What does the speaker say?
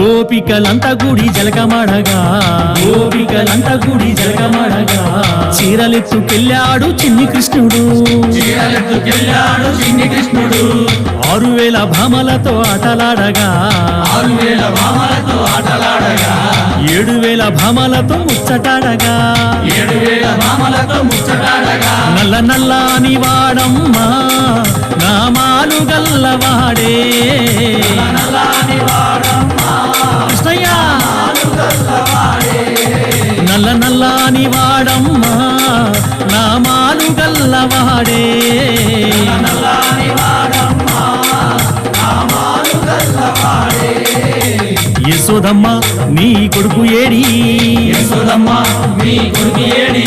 గోపికలంత గుడి జలకమడగా. గోపికలంత గుడి జలకమడగా. చీరలెత్తుకెళ్ళాడు చిన్ని కృష్ణుడు. చీరలెత్తుకెళ్ళాడు చిన్ని కృష్ణుడు. ఆరు వేల భామలతో ఆటలాడగా. ఆరు వేల భామలతో ఆటలాడగా. ఏడు వేల భామలతో ముచ్చటాడగా. ఏడు వేల భామలతో ముచ్చటాడగా. నల్ల నల్లాని వాడమ్మా నామాలు గల్లవాడే. నల్లాని వాడమ్మా నామాలు గల్లవాడే. యశోదమ్మ నీ కొడుకు ఏడి. యశోదమ్మ మీ కొడుకు ఏడి.